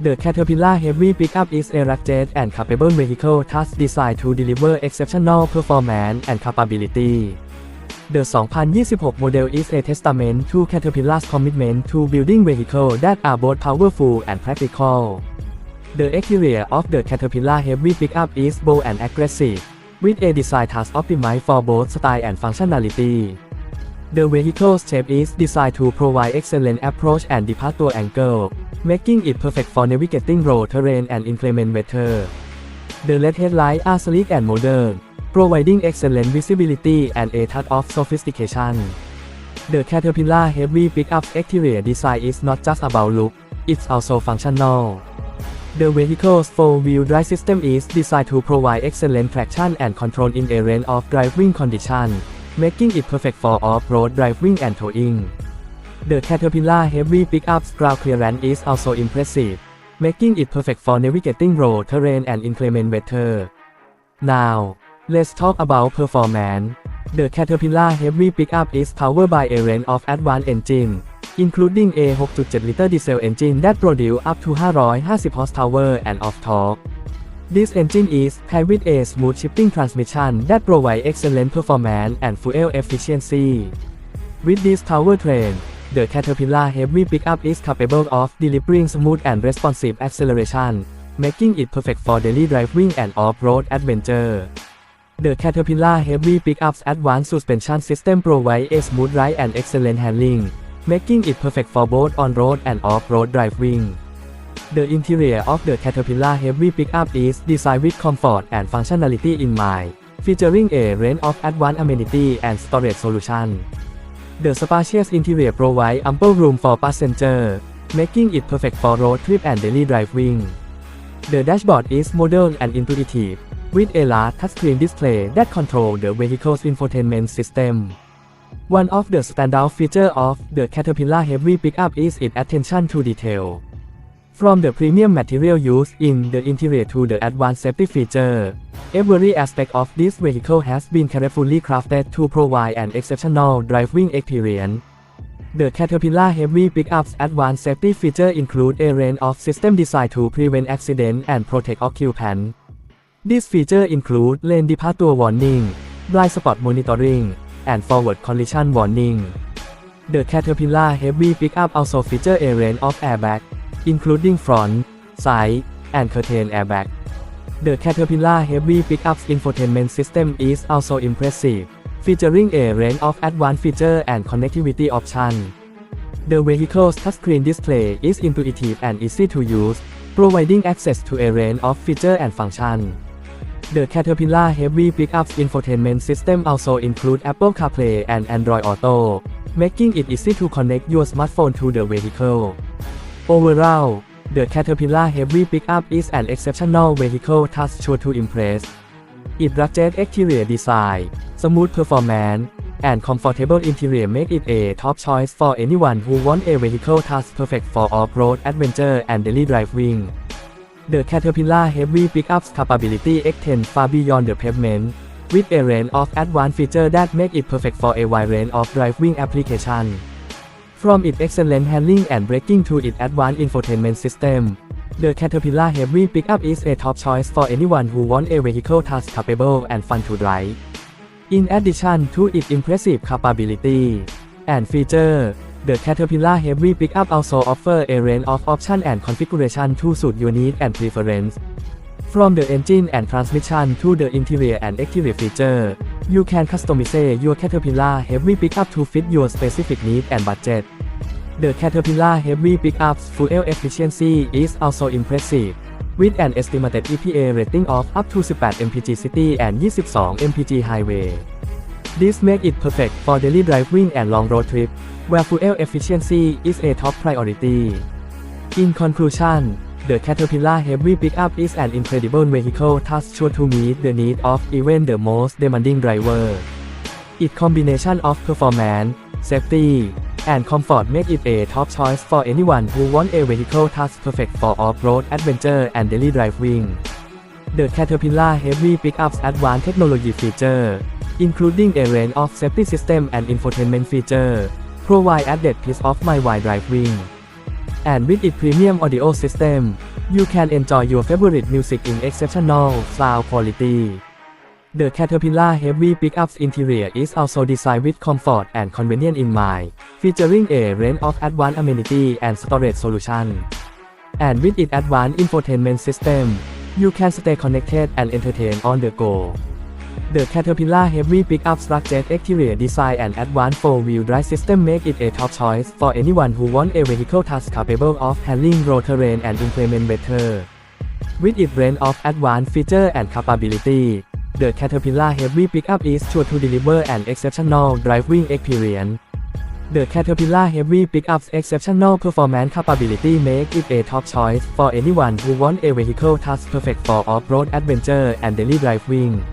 The Caterpillar Heavy Pickup is rugged and capable vehicle thus designed to deliver exceptional performance and capability. The 2026 model is a testament to Caterpillar's commitment to building vehicles that are both powerful and practical. The exterior of the Caterpillar Heavy Pickup is bold and aggressive, with a design thus optimized for both style and functionality. The vehicle's shape is designed to provide excellent approach and departure angle, making it perfect for navigating road terrain and inclement weather. The LED headlights are sleek and modern, providing excellent visibility and a touch of sophistication. The Caterpillar Heavy Pickup's exterior design is not just about look, it's also functional. The vehicle's four-wheel drive system is designed to provide excellent traction and control in a range of driving conditions, making it perfect for off-road driving and towing. The Caterpillar Heavy Pickup's ground clearance is also impressive, making it perfect for navigating road terrain and inclement weather. Now, let's talk about performance. The Caterpillar Heavy Pickup is powered by a range of advanced engines, including a 6.7-liter diesel engine that produces up to 550 horsepower and of torque. This engine is paired with a smooth shifting transmission that provides excellent performance and fuel efficiency. With this powertrain, the Caterpillar Heavy Pickup is capable of delivering smooth and responsive acceleration, making it perfect for daily driving and off-road adventure. The Caterpillar Heavy Pickup's advanced suspension system provides a smooth ride and excellent handling, making it perfect for both on-road and off-road driving. The interior of the Caterpillar Heavy Pickup is designed with comfort and functionality in mind, featuring a range of advanced amenities and storage solutions. The spacious interior provides ample room for passengers, making it perfect for road trip and daily driving. The dashboard is modern and intuitive, with a large touchscreen display that controls the vehicle's infotainment system. One of the standout features of the Caterpillar Heavy Pickup is its attention to detail. From the premium material used in the interior to the advanced safety feature, every aspect of this vehicle has been carefully crafted to provide an exceptional driving experience. The Caterpillar Heavy Pickup's advanced safety feature include a range of systems designed to prevent accident and protect occupants. These features include lane departure warning, blind spot monitoring, and forward collision warning. The Caterpillar Heavy Pickup also feature a range of airbags, including front, side, and curtain airbag. The Caterpillar Heavy Pickup's infotainment system is also impressive, featuring a range of advanced features and connectivity options. The vehicle's touchscreen display is intuitive and easy to use, providing access to a range of features and functions. The Caterpillar Heavy Pickup's infotainment system also includes Apple CarPlay and Android Auto, making it easy to connect your smartphone to the vehicle. Overall, the Caterpillar Heavy Pickup is an exceptional vehicle thus sure to impress. Its rugged exterior design, smooth performance, and comfortable interior make it a top choice for anyone who wants a vehicle thus perfect for off-road adventure and daily driving. The Caterpillar Heavy Pickup's capability extends far beyond the pavement, with a range of advanced features that make it perfect for a wide range of driving applications. From its excellent handling and braking to its advanced infotainment system, the Caterpillar Heavy Pickup is a top choice for anyone who wants a vehicle thus capable and fun to drive. In addition to its impressive capability and feature, the Caterpillar Heavy Pickup also offers a range of options and configuration to suit your needs and preference. From the engine and transmission to the interior and exterior feature, you can customize your Caterpillar Heavy Pickup to fit your specific needs and budget. The Caterpillar Heavy Pickup's fuel efficiency is also impressive, with an estimated EPA rating of up to 18 mpg city and 22 mpg highway. This makes it perfect for daily driving and long road trips, where fuel efficiency is a top priority. In conclusion, the Caterpillar Heavy Pickup is an incredible vehicle sure to meet the needs of even the most demanding driver. Its combination of performance, safety, and comfort make it a top choice for anyone who wants a vehicle thus perfect for off-road adventure and daily driving. The Caterpillar Heavy Pickup's advanced technology feature, including a range of safety system and infotainment feature, provide added peace of mind while driving. And with its premium audio system, you can enjoy your favorite music in exceptional sound quality. The Caterpillar Heavy Pickups interior is also designed with comfort and convenience in mind, featuring a range of advanced amenity and storage solutions. And with its advanced infotainment system, you can stay connected and entertained on the go. The Caterpillar Heavy Pickup structured exterior design and advanced four-wheel drive system make it a top choice for anyone who wants a vehicle that's capable of handling road terrain and implement better. With its range of advanced feature and capability, the Caterpillar Heavy Pickup is sure to deliver an exceptional driving experience. The Caterpillar Heavy Pickup's exceptional performance capability make it a top choice for anyone who wants a vehicle that's perfect for off-road adventure and daily driving.